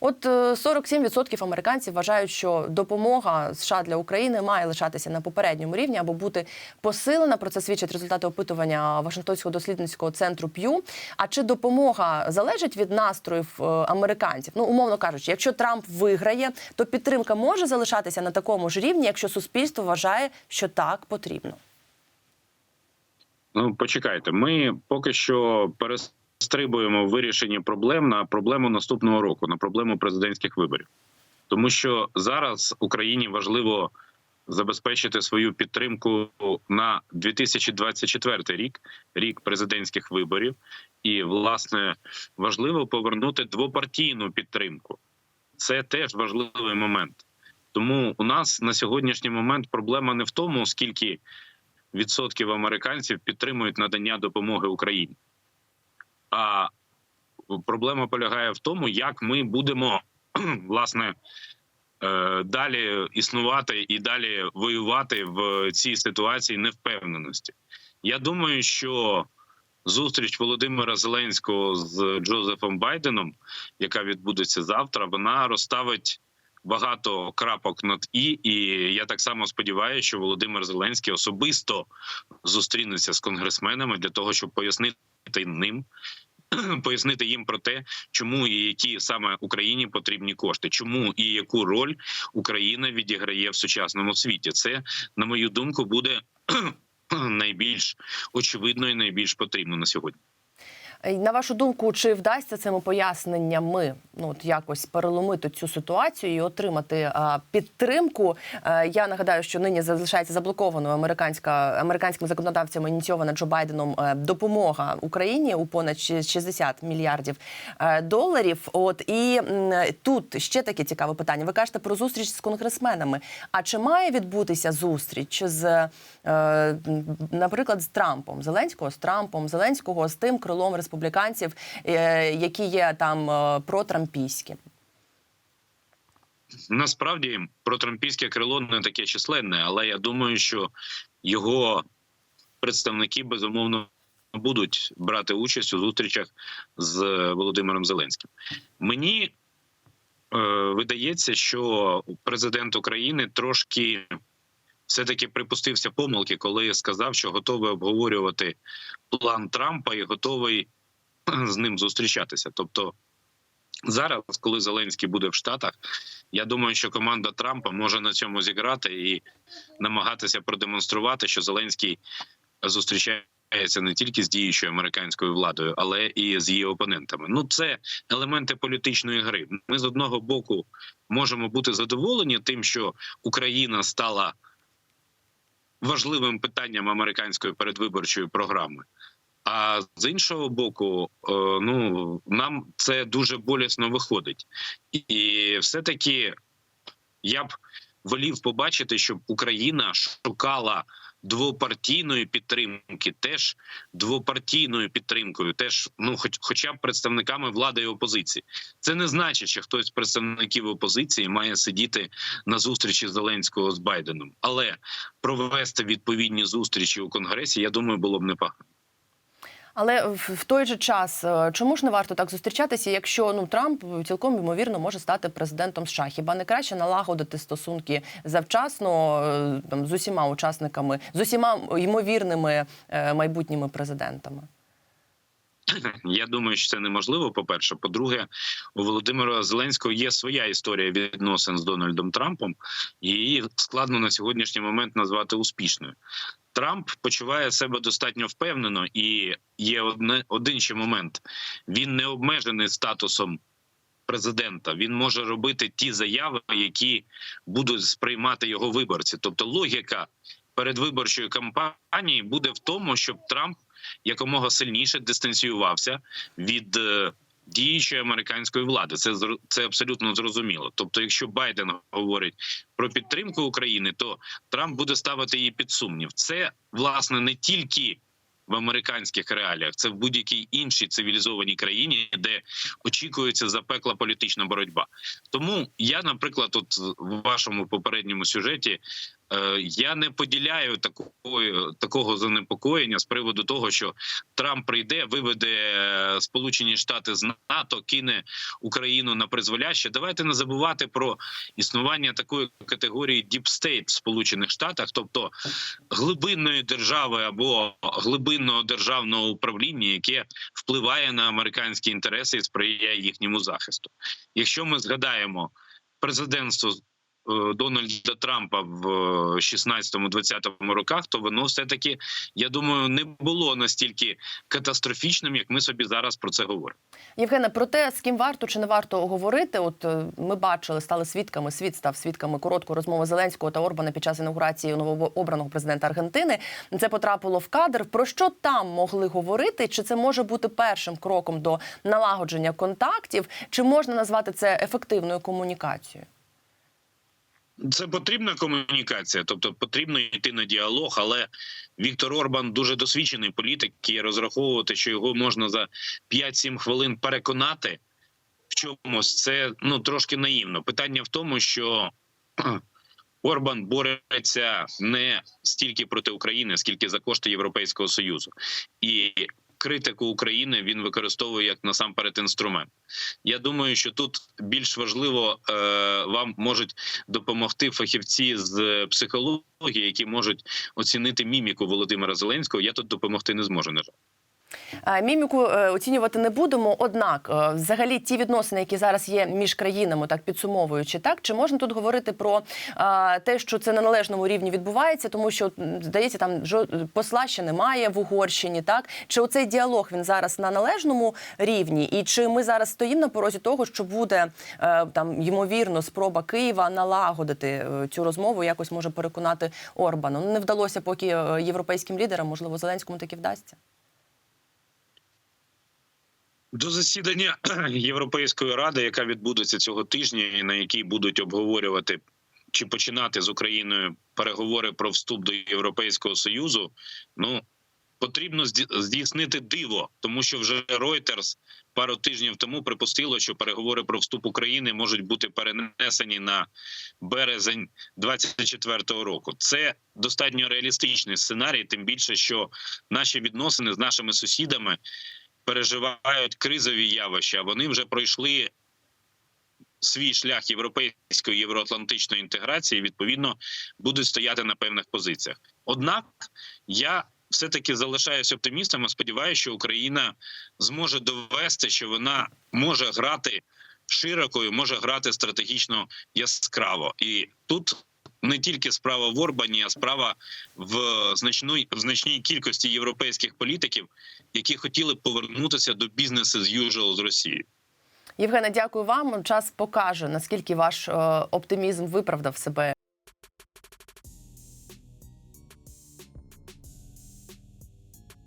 От е, 47% американців вважають, що допомога США для України має лишатися на попередньому рівні або бути посилена. Про це свідчать результати опитування Вашингтонського дослідницького центру П'ю. А чи допомога залежить від настроїв е, американців? Ну, умовно кажучи, якщо Трамп виграє, то підтримка може залишатися на такому ж рівні, якщо суспільство вважає, що так потрібно. Ну, почекайте, ми поки що перестрибуємо в вирішенні проблем на проблему наступного року, на проблему президентських виборів, тому що зараз Україні важливо забезпечити свою підтримку на 2024 рік, рік президентських виборів, і власне важливо повернути двопартійну підтримку. Це теж важливий момент. Тому у нас на сьогоднішній момент проблема не в тому, скільки відсотків американців підтримують надання допомоги Україні. А проблема полягає в тому, як ми будемо власне е, далі існувати і далі воювати в цій ситуації невпевненості. Я думаю, що зустріч Володимира Зеленського з Джозефом Байденом, яка відбудеться завтра, вона розставить багато крапок над і, і я так само сподіваюся, що Володимир Зеленський особисто зустрінеться з конгресменами для того, щоб пояснити ним. Пояснити їм про те, чому і які саме Україні потрібні кошти, чому і яку роль Україна відіграє в сучасному світі. Це, на мою думку, буде найбільш очевидно і найбільш потрібно на сьогодні. Е, На вашу думку, чи вдасться цими поясненнями ну от якось переломити цю ситуацію і отримати а, підтримку? Е, я нагадаю, що нині залишається заблокованою американська американськими законодавцями ініційована Джо Байденом е, допомога Україні у понад 60 мільярдів доларів. От і тут ще таке цікаве питання. Ви кажете про зустріч з конгресменами. А чи має відбутися зустріч з, наприклад, з Трампом Зеленського з Трампом Зеленського з тим крилом республіканців, е, які є там е, протрампійські? Насправді протрампійське крило не таке численне, але я думаю, що його представники безумовно будуть брати участь у зустрічах з Володимиром Зеленським. Мені е, видається, що президент України трошки все-таки припустився помилки, коли сказав, що готовий обговорювати план Трампа і готовий з ним зустрічатися. Тобто, зараз, коли Зеленський буде в Штатах, я думаю, що команда Трампа може на цьому зіграти і намагатися продемонструвати, що Зеленський зустрічається не тільки з діючою американською владою, але і з її опонентами. Ну, це елементи політичної гри. Ми з одного боку можемо бути задоволені тим, що Україна стала важливим питанням американської передвиборчої програми. А з іншого боку, е, ну нам це дуже болісно виходить, і все-таки я б волів побачити, щоб Україна шукала двопартійної підтримки, теж двопартійною підтримкою, теж ну, хоч, хоча б представниками влади і опозиції. Це не значить, що хтось з представників опозиції має сидіти на зустрічі Зеленського з Байденом, але провести відповідні зустрічі у конгресі, я думаю, було б непогано. Але в той же час, е, чому ж не варто так зустрічатися, якщо ну Трамп цілком ймовірно може стати президентом США? Хіба не краще налагодити стосунки завчасно е, там з усіма учасниками, з усіма ймовірними е, майбутніми президентами? Я думаю, що це неможливо. По перше, по-друге, у Володимира Зеленського є своя історія відносин з Дональдом Трампом, і її складно на сьогоднішній момент назвати успішною. Трамп почуває себе достатньо впевнено, і є одне один ще момент: він не обмежений статусом президента. Він може робити ті заяви, які будуть сприймати його виборці. Тобто, логіка передвиборчої кампанії буде в тому, щоб Трамп якомога сильніше дистанціювався від е, діючої американської влади. Це це абсолютно зрозуміло. Тобто, якщо Байден говорить про підтримку України, то Трамп буде ставити її під сумнів. Це власне не тільки. В американських реаліях це в будь-якій іншій цивілізованій країні, де очікується запекла політична боротьба. Тому я, наприклад, от в вашому попередньому сюжеті Я не поділяю такої, такого занепокоєння з приводу того, що Трамп прийде, виведе е, Сполучені Штати з НАТО, кине Україну на призволяще. Давайте не забувати про існування такої категорії Deep State в Сполучених Штатах, тобто глибинної держави або глибинного державного управління, яке впливає на американські інтереси і сприяє їхньому захисту. Якщо ми згадаємо президентство е, Дональда Трампа в 16-20 роках, то воно все таки, я думаю, не було настільки катастрофічним, як ми собі зараз про це говоримо. Євгене, про те, з ким варто чи не варто говорити, от е, ми бачили, стали свідками. Світ став свідками короткої розмови Зеленського та Орбана під час інаугурації новообраного президента Аргентини. Це потрапило в кадр. Про що там могли говорити? Чи це може бути першим кроком до налагодження контактів? Чи можна назвати це ефективною комунікацією? Це потрібна комунікація, тобто потрібно йти на діалог. Але Віктор Орбан дуже досвідчений політик, і розраховувати, що його можна за 5-7 хвилин переконати в чомусь. Це ну трошки наївно. Питання в тому, що Орбан бореться не стільки проти України, скільки за кошти Європейського союзу, і критику України він використовує як насамперед інструмент. Я думаю, що тут більш важливо е, вам можуть допомогти фахівці з психології, які можуть оцінити міміку Володимира Зеленського. Я тут допомогти не зможу. На жаль. Е, Міміку е, оцінювати не будемо. Однак, е, взагалі, ті відносини, які зараз є між країнами, так підсумовуючи, так чи можна тут говорити про те, що це на належному рівні відбувається, тому що здається, там посла ще немає в Угорщині, так чи оцей діалог він зараз на належному рівні, і чи ми зараз стоїмо на порозі того, що буде там ймовірно спроба Києва налагодити цю розмову, якось може переконати Орбана? Ну не вдалося поки європейським лідерам, можливо, Зеленському таки вдасться. До засідання Європейської ради, яка відбудеться цього тижня, і на якій будуть обговорювати чи починати з Україною переговори про вступ до Європейського союзу, ну потрібно зді- здійснити диво, тому що вже Reuters пару тижнів тому припустило, що переговори про вступ України можуть бути перенесені на березень 24-го року. Це достатньо реалістичний сценарій, тим більше, що наші відносини з нашими сусідами переживають кризові явища. Вони вже пройшли свій шлях європейської євроатлантичної інтеграції. Відповідно, будуть стояти на певних позиціях. Однак я все таки залишаюся оптимістом. і Сподіваюся, що Україна зможе довести, що вона може грати широкою, може грати стратегічно яскраво, і тут. Не тільки справа в Орбані, а справа в значної в значній кількості європейських політиків, які хотіли повернутися до бізнесу з usual з Росії. Євгена, дякую вам. Час покаже наскільки ваш е, оптимізм виправдав себе